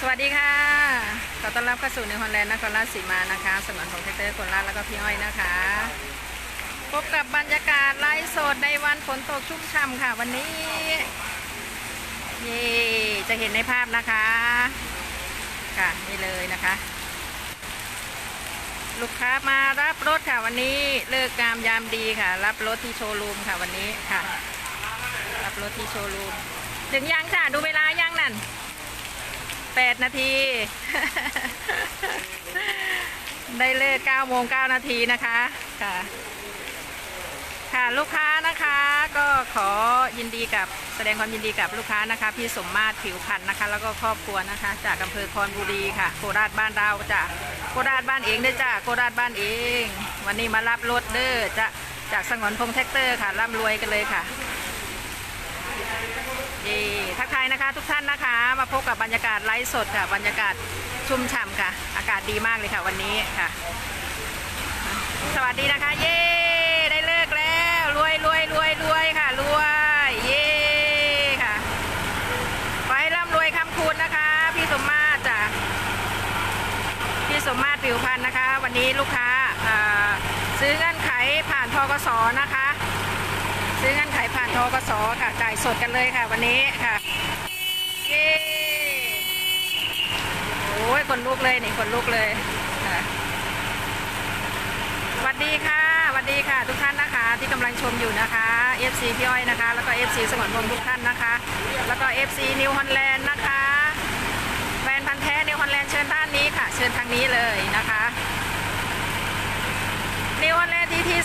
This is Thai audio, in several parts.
สวัสดีค่ะ ขอต้อนรับเข้าสู่ในฮอลแลนด์นครราชสีมานะคะสนวนของแท็กเตอร์คนราชแล้วก็พี่อ้อยนะคะ พบกับบรรยากาศไลฟ์สดในวันฝนตกชุ่มฉ่ำค่ะ วันนี้ เย่จะเห็นในภาพนะคะ ค่ะ นี่เลยนะคะ ลูกค้ามารับรถค่ะวันนี้เลิกงามยามดีค่ะ รับรถที่โชว์รูมค่ะวันนี้ค่ะ รับรถที่โชว์รูม ถึงยังค่ะดูเวลายังนั่นแปดนาที ได้เลิกเก้าโมงเก้านาทีนะคะค่ะ ค่ะลูกค้านะคะก็ขอยินดีกับแสดงความยินดีกับลูกค้านะคะ พี่สมมาตรผิวพันธ์นะคะ แล้วก็ครอบครัวนะคะ จากอำเภอคอนบุรีค่ะ โคราชบ้านเราจ้ะโคราชบ้านเองด้อจ้ะโคราชบ้านเอง วันนี้มารับรถเด้อจะจากสงวนพงแท็กเตอร์ค่ะร่ำรวยกันเลยค่ะ ดีทักทายนะคะ ทุกท่านนะคะ มาพบกับบรรยากาศไลฟ์สดค่ะ บรรยากาศชุ่มฉ่ำค่ะ อากาศดีมากเลยค่ะวันนี้ค่ะ สวัสดีนะคะ เย้ได้เลิกแล้วรวยรวยรวยรวยค่ะรวยเย้ค่ะขอให้ร่ำรวยคำคูณนะคะ พี่สมมาตรจ้ะพี่สมมาตรผิวพันธ์นะคะ วันนี้ลูกค้าซื้อเงื่อนไขผ่านทกสนะคะ อนไขผ่านทกสค่ะจ่ายสดกันเลยค่ะ วันนี้ค่ะเย้โอ้ยคนลุกเลยนี่คนลุกเลยค่ะสวัสดีค่ะสวัสดีค่ะ ทุกท่านนะคะ ที่กำลังชมอยู่นะคะ FC พี่อ้อยนะคะ แล้วก็ FC สงวนพงษ์ทุกท่านนะคะ แล้วก็ FC นิวฮอลแลนด์นะคะแฟนพันธ์แท้นิวฮอลแลนด์เชิญด้านนี้ค่ะ เชิญทางนี้เลยนะคะนิวฮอลแลนด์ทีที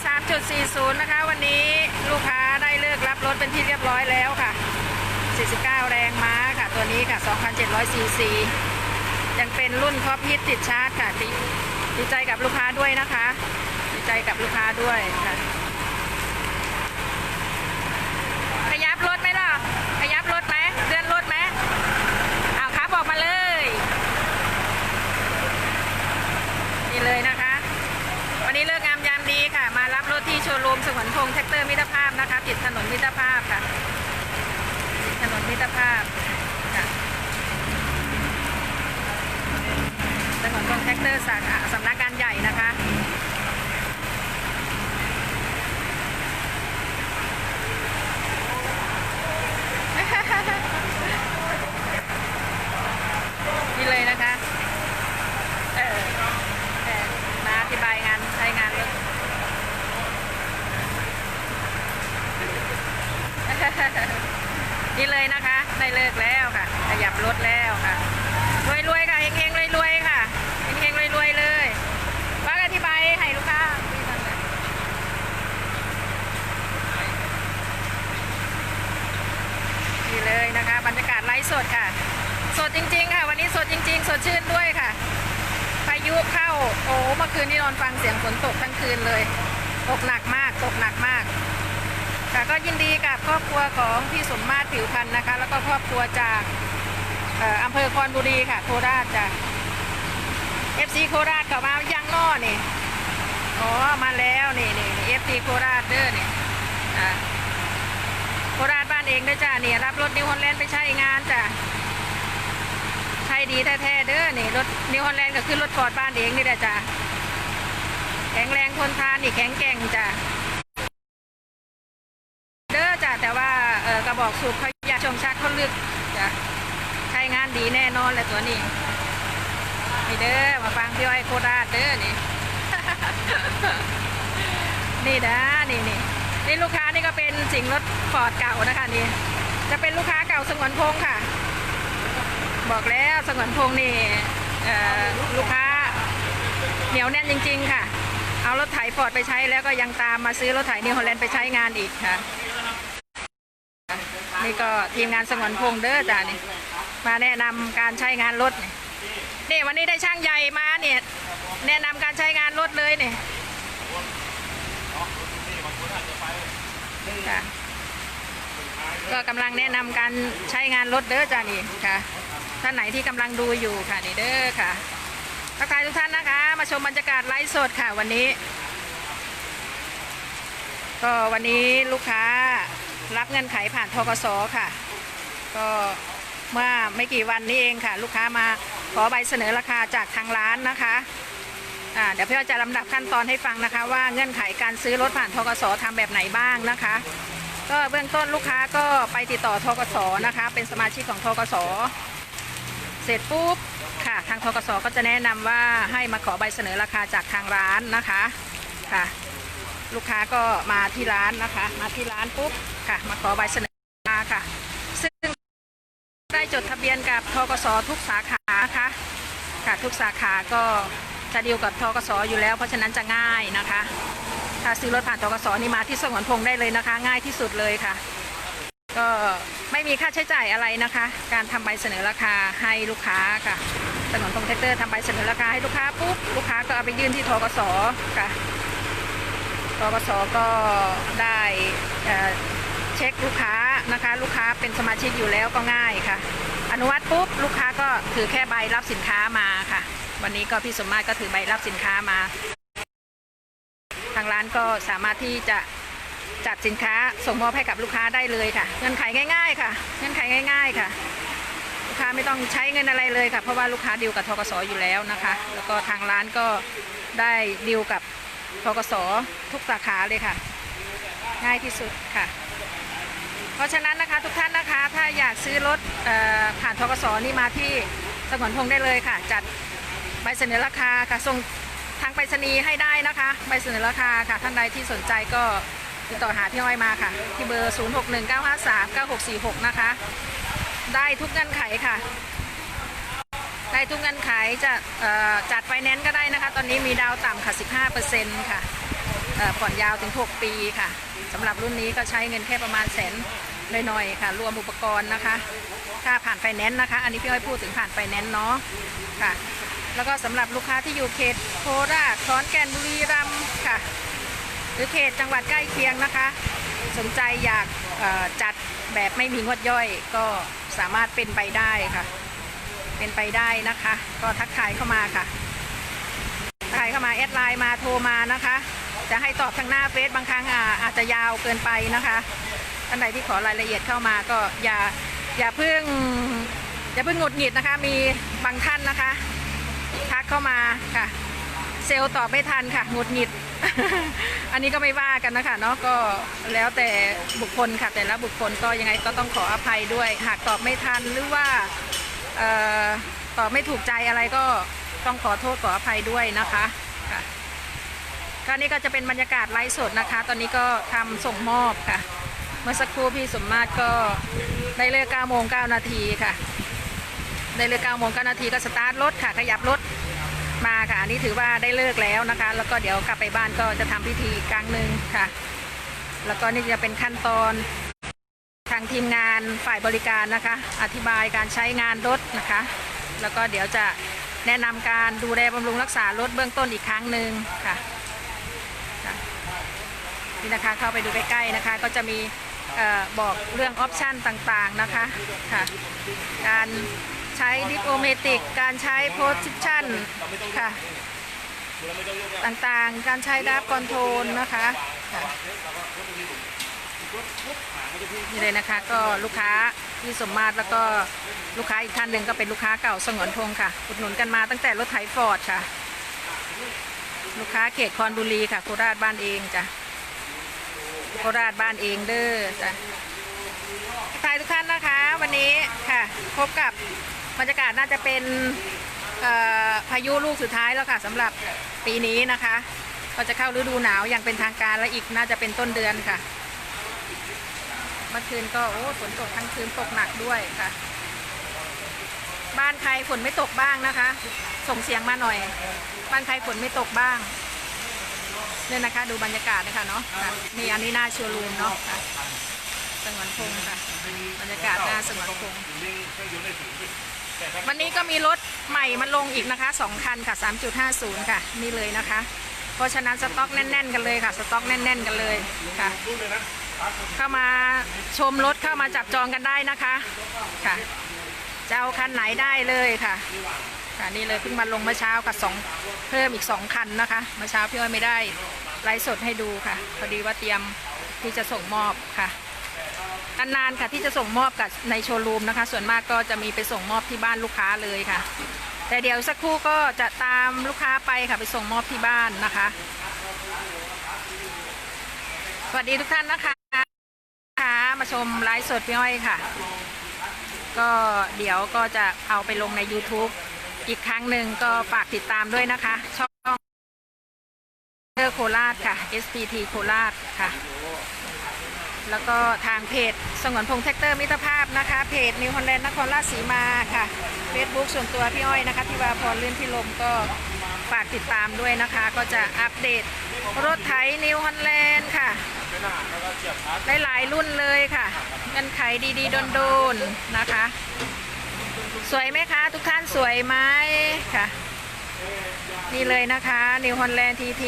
3.40นะคะ วันนี้ลูกค้า เลิกรับรถเป็นที่เรียบร้อยแล้วค่ะ 49 แรงม้าค่ะ ตัวนี้ค่ะ 2,700ซีซียังเป็นรุ่นท็อปฮิตติดชาร์จค่ะดีดีใจกับลูกค้าด้วยนะคะ ดีใจกับลูกค้าด้วยค่ะ ขยับรถไหมล่ะ ขยับรถไหมเลื่อนรถไหมเอาครับออกมาเลย นี่เลยนะคะ วันนี้เลิกงามยามดีค่ะ มารับรถที่โชว์รู มสงวนพงษ์แท็กเตอร์มิตรภาพนะคะติดถนนมิตรภาพค่ะติดถนนมิตรภาพค่ะสงวนพงษ์แท็กเตอร์สาขาสำนักงานใหญ่นะคะ นี่เลยนะคะ เออเออมาอธิบายงานใช้งานรถ นี่เลยนะคะได้เลิกแล้วค่ะ ขยับรถแล้วค่ะรวยๆค่ะเฮงๆรวยๆค่ะเฮงๆรวยๆเลยว่าอธิบายให้ลูกค้านี่เลยนะคะ บรรยากาศไลฟ์สดค่ะ สดจริง ๆ ค่ะ วันนี้สดจริง ๆ สดชื่นด้วยค่ะ พายุเข้าโอ้เมื่อคืนที่นอนฟังเสียงฝนตกทั้งคืนเลย ตกหนักมากตกหนักมาก ค่ะก็ยินดีกับครอบครัวของพี่สมมาตรผิวพันธ์นะคะ แล้วก็ครอบครัวจากอำเภอคอนบุรีค่ะ โคราชจ้ะ FC โคราชเข้ามายังนอนี่อ๋อมาแล้วนี่นี่เอฟซีโคราชเด้อนี่อ่าโคราชบ้านเองด้อจ้ะนี่รับรถนิวฮอลแลนด์ไปใช้งานจ้ะใช่ดีแท้ๆเด้อนี่รถนิวฮอลแลนด์ก็คือรถฟอร์ดบ้านเองนี่แหละจ้ะแข็งแรงทนทานนี่แข็งแกร่งจ้ะ บอกสูบเขาอยากชมชักเขาลึกจ้ะใช้งานดีแน่นอนแหละตัวนี้นี่เด้อมาฟังพี่อ้อยโคราชเด้อนี่ นี่นะนี่นี่นี่ลูกค้านี่ก็เป็นสิงรถฟอร์ดเก่านะคะนี่ จะเป็นลูกค้าเก่าสงวนพงค่ะ บอกแล้วสงวนพงนี่เออลูกค้าเหนียวแน่นจริง ๆ ค่ะ เอารถไถฟอร์ดไปใช้แล้วก็ยังตามมาซื้อรถไถนิวฮอลแลนด์ไปใช้งานอีกค่ะ นี่ก็ทีมงานสงวนพงเด้อจ้านี่ มาแนะนำการใช้งานรถนี่นี่วันนี้ได้ช่างใหญ่มาเนี่ยแนะนำการใช้งานรถเลยเนี่ยค่ะก็กำลังแนะนำการใช้งานรถเด้อจ้านี่ค่ะท่านไหนที่กำลังดูอยู่ค่ะนี่เด้อค่ะทักทายทุกท่านนะคะ มาชมบรรยากาศไลฟ์สดค่ะวันนี้ ก็วันนี้ลูกค้า รับเงินไขผ่านทกสค่ะ ก็เมื่อไม่กี่วันนี้เองค่ะ ลูกค้ามาขอใบเสนอราคาจากทางร้านนะคะเดี๋ยวพี่อ้อยจะลำดับขั้นตอนให้ฟังนะคะ ว่าเงื่อนไขการซื้อรถผ่านทกสทำแบบไหนบ้างนะคะ ก็เบื้องต้นลูกค้าก็ไปติดต่อทกสนะคะ เป็นสมาชิกของทกสเสร็จปุ๊บค่ะ ทางทกสก็จะแนะนำว่าให้มาขอใบเสนอราคาจากทางร้านนะคะค่ะ ลูกค้าก็มาที่ร้านนะคะ มาที่ร้านปุ๊บ ค่ะ มาขอใบเสนอราคาค่ะ ซึ่งได้จดทะเบียนกับทกสทุกสาขานะคะค่ะทุกสาขาก็จะดีลกับทกสอยู่แล้ว เพราะฉะนั้นจะง่ายนะคะ ถ้าซื้อรถผ่านทกสนี่มาที่สงวนพงได้เลยนะคะ ง่ายที่สุดเลยค่ะ ก็ไม่มีค่าใช้จ่ายอะไรนะคะ การทำใบเสนอราคาให้ลูกค้าค่ะสงวนพงแท็กเตอร์ทำใบเสนอราคาให้ลูกค้าปุ๊บลูกค้าก็เอาไปยื่นที่ทกสค่ะทกสก็ได้ เช็คลูกค้านะคะ ลูกค้าเป็นสมาชิกอยู่แล้วก็ง่ายค่ะ อนุวัตปุ๊บลูกค้าก็ถือแค่ใบรับสินค้ามาค่ะ วันนี้ก็พี่สมมาตรก็ถือใบรับสินค้ามา ทางร้านก็สามารถที่จะจัดสินค้าส่งมอบให้กับลูกค้าได้เลยค่ะ เงื่อนไขง่าย ๆ ค่ะ เงื่อนไขง่าย ๆ ค่ะ ลูกค้าไม่ต้องใช้เงินอะไรเลยค่ะ เพราะว่าลูกค้าดีลกับทกสอยู่แล้วนะคะ แล้วก็ทางร้านก็ได้ดีลกับทกสทุกสาขาเลยค่ะ ง่ายที่สุดค่ะ เพราะฉะนั้นนะคะทุกท่านนะคะ ถ้าอยากซื้อรถออผ่านทกสนี่มาที่สงวนพงได้เลยค่ะ จัดใบเสนอราคาค่ะส่งทางไปรษณีย์ให้ได้นะคะใบเสนอราคาค่ะท่านใดที่สนใจก็ติดต่อหาพี่อ้อยมาค่ะ ที่เบอร์ 0619539646 นะคะ ได้ทุกเงื่อนไขค่ะ ได้ทุกเงื่อนไขจะจัดไฟแนนซ์ก็ได้นะคะ ตอนนี้มีดาวต่ำค่ะ 15%ค่ะผ่อนยาวถึง 6 ปีค่ะ สำหรับรุ่นนี้ก็ใช้เงินแค่ประมาณแสนหน่อยๆค่ะ รวมอุปกรณ์นะคะค่าผ่านไฟแนนซ์นะคะ อันนี้พี่อ้อยพูดถึงผ่านไฟแนนซ์เนาะค่ะ แล้วก็สำหรับลูกค้าที่อยู่เขตโคราชขอนแก่นบุรีรัมย์ค่ะ หรือเขตจังหวัดใกล้เคียงนะคะ สนใจอยากจัดแบบไม่มีงวดย่อยก็สามารถเป็นไปได้ค่ะ เป็นไปได้นะคะ ก็ทักทายเข้ามาค่ะทักทายเข้ามาแอดไลน์มาโทรมานะคะ จะให้ตอบทางหน้าเฟซบางครั้งอาจจะยาวเกินไปนะคะท่านใดที่ขอรายละเอียดเข้ามาก็อย่าอย่าเพิ่งอย่าเพิ่งหงุดหงิดนะคะ มีบางท่านนะคะทักเข้ามาค่ะ เซลตอบไม่ทันค่ะหงุดหงิด อันนี้ก็ไม่ว่ากันนะคะเนาะก็แล้วแต่บุคคลค่ะ แต่ละบุคคลก็ยังไงก็ต้องขออภัยด้วย หากตอบไม่ทันหรือว่าออตอบไม่ถูกใจอะไรก็ต้องขอโทษขออภัยด้วยนะคะค่ะ ก็นี่ก็จะเป็นบรรยากาศไลฟ์สดนะคะ ตอนนี้ก็ทำส่งมอบค่ะ เมื่อสักครู่พี่สมมาตรก็ได้เลิก9โมง9นาทีค่ะ ได้เลิก9โมง9นาทีก็สตาร์ทรถค่ะ ขยับรถมาค่ะ อันนี้ถือว่าได้เลิกแล้วนะคะ แล้วก็เดี๋ยวกลับไปบ้านก็จะทำพิธีกครั้งหนึ่งค่ะ แล้วก็นี่จะเป็นขั้นตอนทางทีมงานฝ่ายบริการนะคะ อธิบายการใช้งานรถนะคะ แล้วก็เดี๋ยวจะแนะนำการดูแลบำรุงรักษารถเบื้องต้นอีกครั้งหนึ่งค่ะ นี่นะคะเข้าไปดูใกล้ๆนะคะ ก็จะมีออบอกเรื่องออปชันต่างๆนะคะค่ะการใช้ดิโอเมติก การใช้โพสิชันค่ะต่างๆ การใช้ดับคอนโทรลนะคะนี่เลยนะคะก็ลูกค้าที่สมมาตรแล้วก็ลูกค้าอีกท่านหนึ่งก็เป็นลูกค้าเก่าสงวนพงค่ะ อุดหนุนกันมาตั้งแต่รถไถฟอร์ดค่ะ ลูกค้าเขตคอนบุรีค่ะโคราชบ้านเองจ้ะ โคราชบ้านเองเด้อจ้ะทักทายทุกท่านนะคะ วันนี้ค่ะ พบกับบรรยากาศน่าจะเป็นพายุลูกสุดท้ายแล้วค่ะสำหรับปีนี้นะคะก็จะเข้าฤดูหนาวอย่างเป็นทางการและอีกน่าจะเป็นต้นเดือนค่ะ เมื่อคืนก็โอ้ฝนตกทั้งคืนตกหนักด้วยค่ะ บ้านใครฝนไม่ตกบ้างนะคะ ส่งเสียงมาหน่อย บ้านใครฝนไม่ตกบ้าง เนี่ยนะคะ ดูบรรยากาศนะคะเนาะค่ะนี่อันนี้หน้าโชว์รูมเนาะสงวนพงษ์ค่ะบรรยากาศหน้าสงวนพงษ์วันนี้ก็มีรถใหม่มาลงอีกนะคะสองคันค่ะ3.50 ค่ะ นี่เลยนะคะ เพราะฉะนั้นสต็อกแน่น ๆ กันเลยค่ะ สต็อกแน่น ๆ กันเลยค่ะ เข้ามาชมรถเข้ามาจับจองกันได้นะคะค่ะจะเอาคันไหนได้เลยค่ะ ค่ะนี่เลยเพิ่งมาลงเมื่อเช้ากับสองเพิ่มอีกสองคันนะคะเมื่อเช้าพี่อ้อยไม่ได้ไลฟ์สดให้ดูค่ะพอดีว่าเตรียมที่จะส่งมอบค่ะนานๆค่ะที่จะส่งมอบกับในโชว์รูมนะคะ ส่วนมากก็จะมีไปส่งมอบที่บ้านลูกค้าเลยค่ะ แต่เดี๋ยวสักครู่ก็จะตามลูกค้าไปค่ะไปส่งมอบที่บ้านนะคะ สวัสดีทุกท่านนะคะค่ะมาชมไลฟ์สดพี่อ้อยค่ะ ก็เดี๋ยวก็จะเอาไปลงใน YouTube อีกครั้งหนึ่งก็ฝากติดตามด้วยนะคะ ช่องเตอร์โคราชค่ะ SPT โคราชค่ะ แล้วก็ทางเพจสงวนพงแท็กเตอร์มิตรภาพนะคะ เพจนิวฮอลแลนด์นครราชสีมาค่ะ Facebook ส่วนตัวพี่อ้อยนะคะที่วาพรลื่นพิลมก็ฝากติดตามด้วยนะคะ ก็จะอัปเดตรถไถนิวฮอลแลนด์ค่ะหลายๆรุ่นเลยค่ะเงินไขดีๆโดนๆนะคะ สวยไหมคะ ทุกท่านสวยไหมค่ะ นี่เลยนะคะ New Holland TT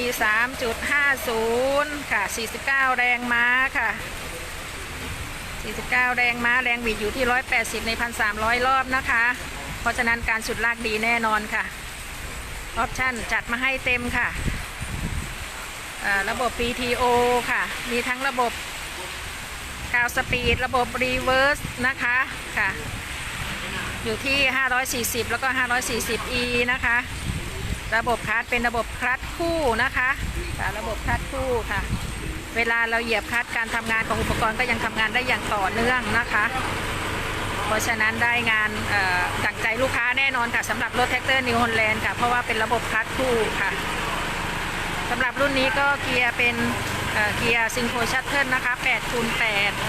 3.50ค่ะ49แรงม้าค่ะ49แรงม้าแรงบิดอยู่ที่180ใน1,300รอบนะคะ เพราะฉะนั้นการสุดลากดีแน่นอนค่ะ ออปชั่นจัดมาให้เต็มค่ะอ่าระบบ PTO ค่ะ มีทั้งระบบกาวสปีด ระบบรีเวิร์สนะคะค่ะ อยู่ที่ 540 แล้วก็ 540e นะคะ ระบบคลัตเป็นระบบคลัตคู่นะคะค่ะระบบคลัตคู่ค่ะ เวลาเราเหยียบคลัตการทำงานของอุปกรณ์ก็ยังทำงานได้อย่างต่อเนื่องนะคะ เพราะฉะนั้นได้งานดั่งใจลูกค้าแน่นอนค่ะสำหรับรถแท็กเตอร์นิวฮอลแลนด์ค่ะ เพราะว่าเป็นระบบคลัตคู่ค่ะสำหรับรุ่นนี้ก็เกียร์เป็นเเกียร์ซิงโครชัตเทิลนะคะ8คูณ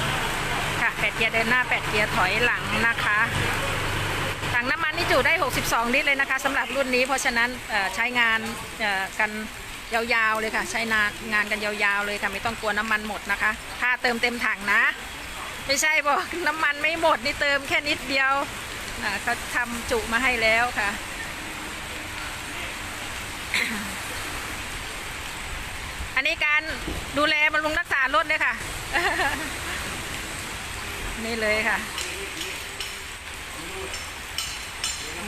8ค่ะ 8 เกียร์เดินหน้า 8 เกียร์ถอยหลังนะคะ ถังน้ำมันนี่จุได้ 62 ลิตรเลยนะคะสำหรับรุ่นนี้ เพราะฉะนั้นใช้งานกันยาวๆเลยค่ะ ใช้นางานกันยาวๆเลยค่ะไม่ต้องกลัวน้ำมันหมดนะคะ ถ้าเติมเต็มถังนะ ไม่ใช่บอกน้ำมันไม่หมดนี่เติมแค่นิดเดียวเขาทำจุมาให้แล้วค่ะอันนี้การดูแลบำรุงรักษารถเลยค่ะ นี่เลยค่ะ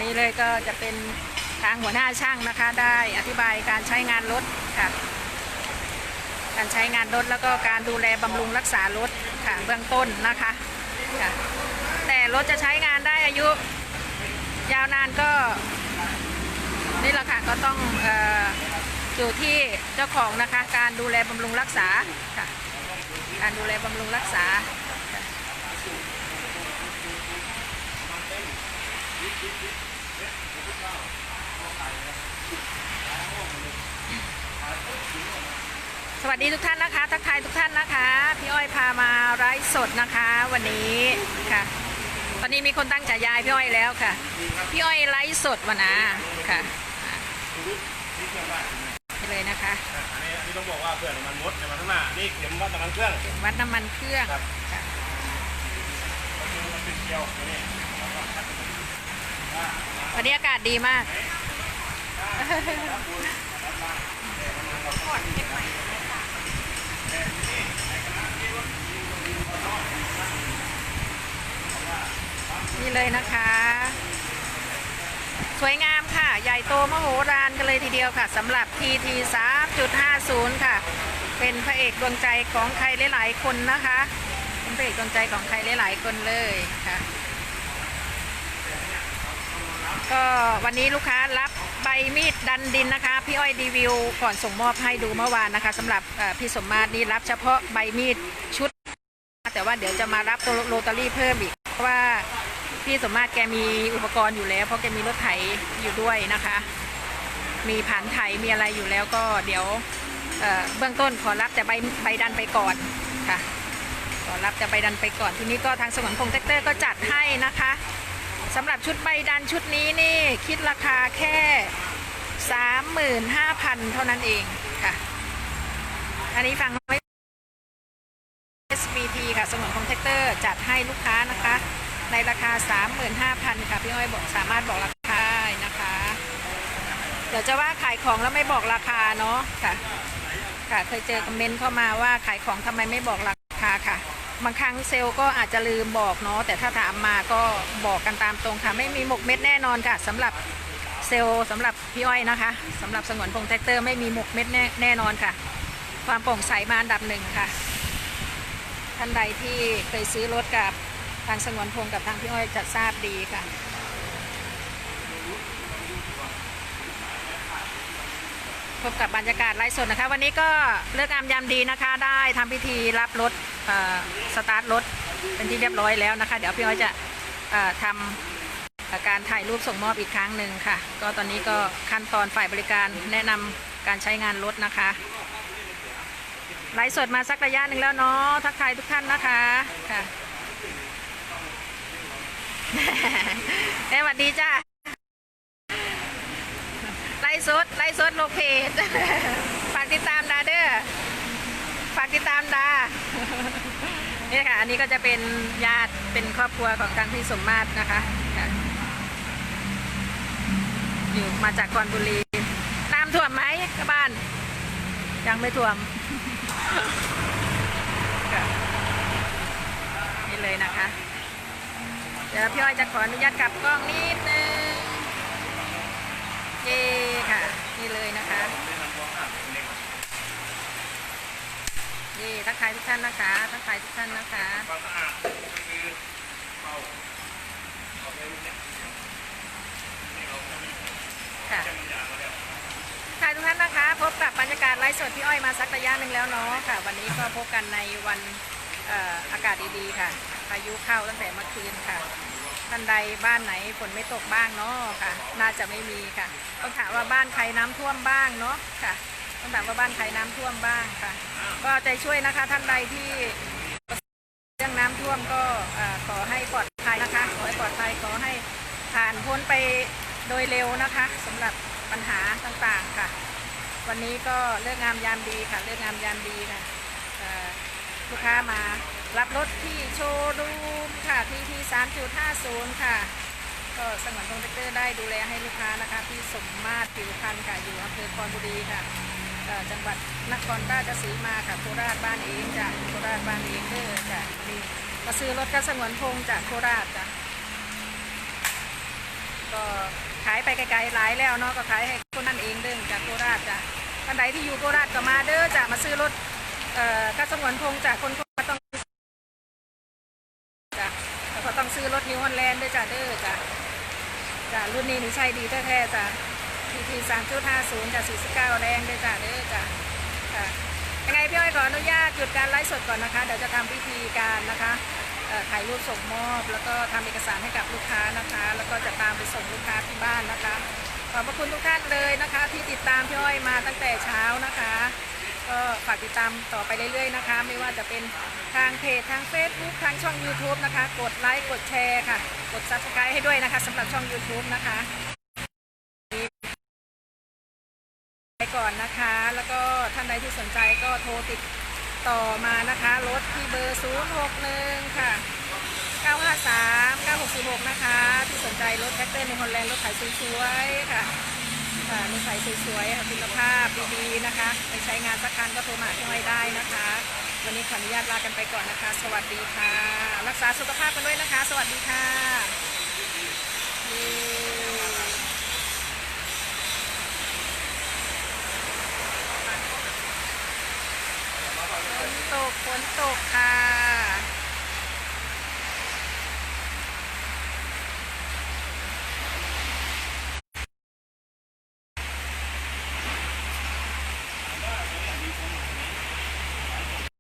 นี่เลยก็จะเป็นทางหัวหน้าช่างนะคะ ได้อธิบายการใช้งานรถค่ะ การใช้งานรถแล้วก็การดูแลบำรุงรักษารถค่ะเบื้องต้นนะคะค่ะแต่รถจะใช้งานได้อายุ ยาวนานก็ นี่แหละค่ะก็ต้องออยู่ที่เจ้าของนะคะ การดูแลบำรุงรักษาค่ะ การดูแลบำรุงรักษา สวัสดีทุกท่านนะคะ ทักทายทุกท่านนะคะ พี่อ้อยพามาไลฟ์สดนะคะ วันนี้ค่ะ ตอนนี้มีคนตั้งฉายายพี่อ้อยแล้วค่ะ พี่อ้อยไลฟ์สดวันนะค่ะอะไปเลยนะคะอันนี้ที่ต้องบอกว่าเพื่อนน้ำมันมดในมันข้างหน้านี่เข็มวัดน้ำมันเครื่องวัดน้ำมันเครื่องครับค่ะก็คือมันเป็นเกลียวตัวนี้วันนี้อากาศดีมากนี่เนี่เลยนะคะ สวยงามค่ะ ใหญ่โตมโหฬารกันเลยทีเดียวค่ะสำหรับ TT 3.50 ค่ะ เป็นพระเอกดวงใจของใครหลายๆคนนะคะ เป็นพระเอกดวงใจของใครหลายๆคนเลยค่ะ ก็วันนี้ลูกค้ารับใบมีดดันดินนะคะ พี่อ้อยรีวิวก่อนส่งมอบให้ดูเมื่อวานนะคะสำหรับพี่สมมาตรนี่รับเฉพาะใบมีดชุด แต่ว่าเดี๋ยวจะมารับตัวโรตารี่เพิ่มอีก เพราะว่าพี่สมมาตรแกมีอุปกรณ์อยู่แล้ว เพราะแกมีรถไถอยู่ด้วยนะคะ มีผ่านไถมีอะไรอยู่แล้วก็เดี๋ยวเเบื้องต้นขอรับแต่ใบใบดันไปก่อนค่ะ ขอรับแต่ใบดันไปก่อนทีนี้ก็ทางสมวนพงษ์แท็กเตอร์ก็จัดให้นะคะสำหรับชุดใบดันชุดนี้นี่คิดราคาแค่ 35,000 เท่านั้นเองค่ะ อันนี้ฟังไว้ SBT ค่ะสมวนพงษ์แท็กเตอร์จัด ให้ลูกค้านะคะ ในราคา 35,000 ค่ะ พี่อ้อยบอกสามารถบอกราคาได้นะคะ เดี๋ยวจะว่าขายของแล้วไม่บอกราคาเนาะค่ะ ค่ะเคยเจอคอมเมนต์เข้ามาว่าขายของทำไมไม่บอกราคาค่ะ บางครั้งเซลล์ก็อาจจะลืมบอกเนาะแต่ถ้าถามมาก็บอกกันตามตรงค่ะ ไม่มีหมกเม็ดแน่นอนค่ะสำหรับเซลล์สำหรับพี่อ้อยนะคะสำหรับสงวนพงษ์แท็กเตอร์ไม่มีหมกเม็ดแน่แน่นอนค่ะ ความโปร่งใสมาอันดับหนึ่งค่ะ ท่านใดที่เคยซื้อรถกับทางสงวนพงษ์กับทางพี่อ้อยจะทราบดีค่ะ พบกับบรรยากาศไลฟ์สดนะคะ วันนี้ก็เลิกงามยามดีนะคะ ได้ทำพิธีรับรถสตาร์ทรถเป็นที่เรียบร้อยแล้วนะคะ เดี๋ยวพี่อ้อยจะทำเอ่อการถ่ายรูปส่งมอบอีกครั้งหนึ่งค่ะ ก็ตอนนี้ก็ขั้นตอนฝ่ายบริการแนะนำการใช้งานรถนะคะ ไลฟ์สดมาสักระยะหนึ่งแล้วเนาะทักทายทุกท่านนะคะค่ะสวัสดีจ้าไลฟ์สดไลฟ์สดโลเพจฝากติดตามดาเด้อฝากติดตามดานี่ค่ะ อันนี้ก็จะเป็นญาติเป็นครอบครัวของทางพี่สมมาตรนะคะค่ะอยู่มาจากกอนบุรีน้ำท่วมไหมกับบ้าน ยังไม่ท่วม นี่เลยนะคะ เดี๋ยวพี่อ้อยจะขออนุญาตกลับกล้องนิดนึงเย่ค่ะ นี่เลยนะคะเย่ทักทายทุกท่านนะคะทักทายทุกท่านนะคะความสะอาดก็คือเอาเอาไปเนี่ยนี่เราค่ะ แค่มันยทุกท่านนะคะ พบกับบรรยากาศไลฟ์สดพี่อ้อยมาสักระยะหนึ่งแล้วเนาะค่ะ วันนี้ก็พบกันในวันออากาศดีๆค่ะพายุเข้าตั้งแต่เมื่อคืนค่ะท่านใดบ้านไหนฝนไม่ตกบ้างเนาะค่ะ น่าจะไม่มีค่ะต้องถามว่าบ้านใครน้ำท่วมบ้างเนาะค่ะต้องถามว่าบ้านใครน้ำท่วมบ้างค่ะ ก็ใจช่วยนะคะท่านใดที่เรื่องน้ำท่วมก็ขอให้ปลอดภัยนะคะ ขอให้ปลอดภัยขอให้ผ่านพ้นไปโดยเร็วนะคะสำหรับปัญหาต่างๆค่ะ วันนี้ก็เลิกงามยามดีค่ะ เลิกงามยามดีค่ะลูกค้ามารับรถที่โชว์รูมค่ะที่ที่3.50ค่ะ ก็สงวนตรงเตอร์ได้ดูแลให้ลูกค้านะคะที่สมมาตรผิวพันธ์ค่ะอยู่อำเภอคอนบุรีค่ะจังหวัดนครราชสีมาค่ะโคราชบ้านเองจ้ะโคราชบ้านเองเด้อจ้ะนี่มาซื้อรถกับสงวนพงจากโคราชจ้ะก็ ขายไปไกลๆหลายแล้วเนาะก็ขายให้คนนั่นเองเด้อจากโคราชจ้ะท่านใดที่อยู่โคราชก็มาเด้อจ้ะมาซื้อรถเอ่อกับสงวนพงจากคนโคราชต้องจ้ะแล้วก็ต้องซื้อรถนิวฮอลแลนด์ด้วยจ้ะเด้อจ้ะจ้ะรุ่นนี้นี่ใช่ดีแท้ๆจ้ะทีทีสามจุดห้าศูนย์จ้ะสี่สิบเก้าแรงด้วยจ้ะเด้อจ้ะค่ะยังไงพี่อ้อยขออนุญาตหยุดการไลฟ์สดก่อนนะคะเดี๋ยวจะทำพิธีการนะคะ ถ่ายรูปส่งมอบ แล้วก็ทำเอกสารให้กับลูกค้านะคะ แล้วก็จะตามไปส่งลูกค้าที่บ้านนะคะ ขอบพระคุณทุกท่านเลยนะคะ ที่ติดตามพี่อ้อยมาตั้งแต่เช้านะคะ ก็ฝากติดตามต่อไปเรื่อยๆนะคะ ไม่ว่าจะเป็นทางเพจทาง Facebook ทางช่อง YouTube นะคะ กดไลค์กดแชร์ค่ะ กด Subscribe ให้ด้วยนะคะสำหรับช่อง YouTube นะคะไปก่อนนะคะ แล้วก็ท่านใดที่สนใจก็โทรติด ต่อมานะคะรถที่เบอร์ 061 ค่ะ 953 966 นะคะ ที่สนใจรถแท็กเตอร์ในฮอลแลนด์รถขายสวยๆค่ะค่ะรถไฟสวยๆค่ะคุณภาพดีๆนะคะ ไปใช้งานสักคันก็โทรมาหาพี่อ้อยได้นะคะ วันนี้ขออนุญาตลากันไปก่อนนะคะ สวัสดีค่ะ รักษาสุขภาพกันด้วยนะคะ สวัสดีค่ะ กฝนตกค่ะ